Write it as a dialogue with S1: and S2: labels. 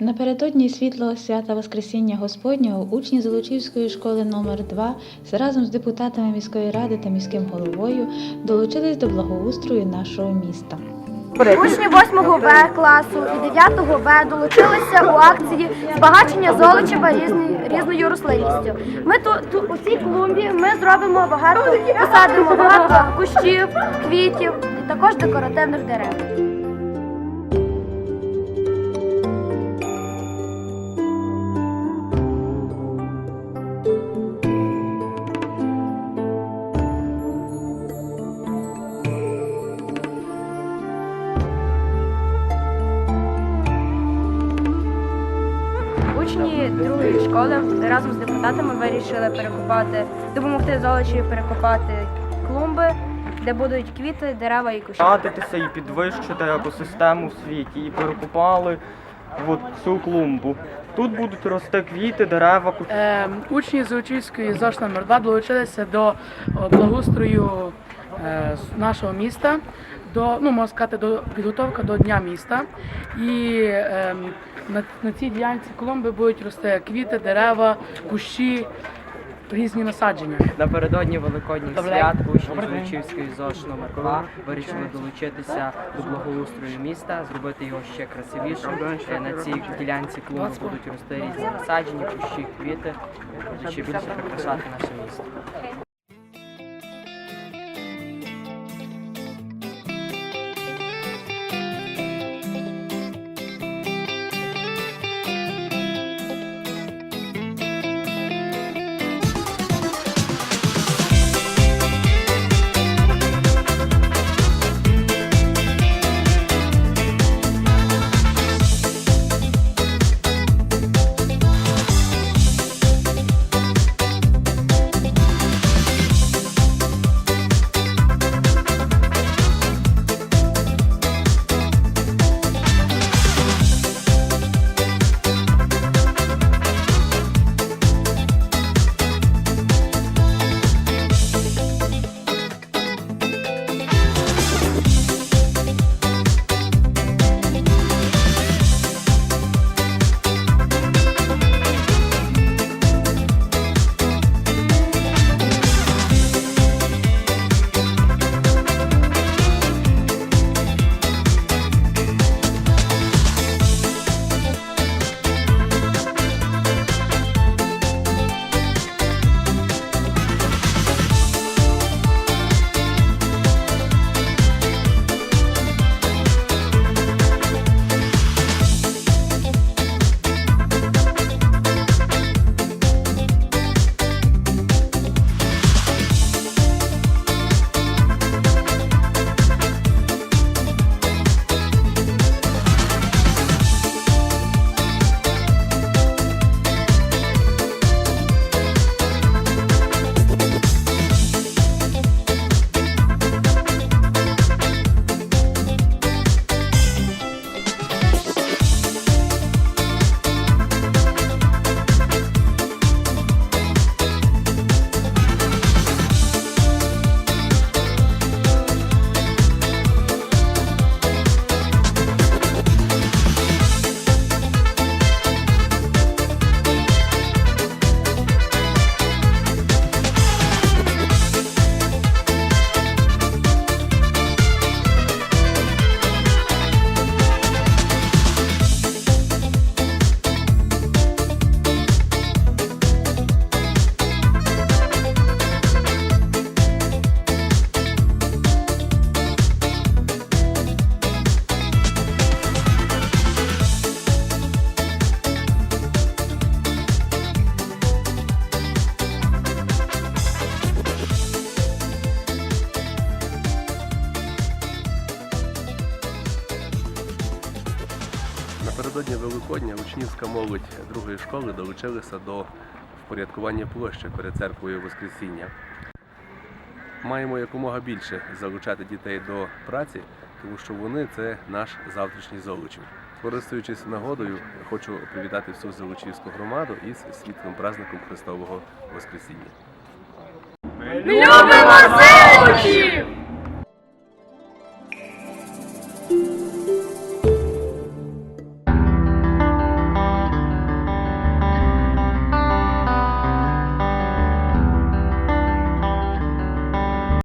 S1: Напередодні світлого свята Воскресіння Господнього учні Золочівської школи номер 2 разом з депутатами міської ради та міським головою долучились до благоустрою нашого міста.
S2: Учні 8 В класу і 9 В долучилися у акції збагачення Золочева різною рослинністю. Ми тут, тут у цій клумбі ми зробимо багато, посадимо багато кущів, квітів і також декоративних дерев.
S3: Другої школи разом з депутатами вирішили перекопати, допомогти Золочеві перекопати клумби, де будуть квіти, дерева і кущі.
S4: Радитися і підвищити екосистему в світі. І перекопали от цю клумбу. Тут будуть рости квіти, дерева, кущі.
S5: Е, учні з Учівської ЗОШ номер 2 долучилися до благоустрою нашого міста, до, ну, можна сказати, до підготовка до Дня міста. І е, на, на цій ділянці клумби будуть рости квіти, дерева, кущі, різні насадження.
S6: Напередодні Великодніх
S5: Добре.
S6: свят учні. Золочівської ЗОШ номер 2 вирішили долучитися до благоустрою міста, зробити його ще красивішим. Е, На цій ділянці клумби будуть рости різні насадження, кущі, квіти, ще більше прикрашати наше місто.
S7: Напередодні Великодня учнівська молодь другої школи долучилася до впорядкування площі перед церквою Воскресіння. Маємо якомога більше залучати дітей до праці, тому що вони це наш завтрашній золочів. Користуючись нагодою, хочу привітати всю Золочівську громаду із світлим праздником Христового Воскресіння.
S2: Любимо Золочів!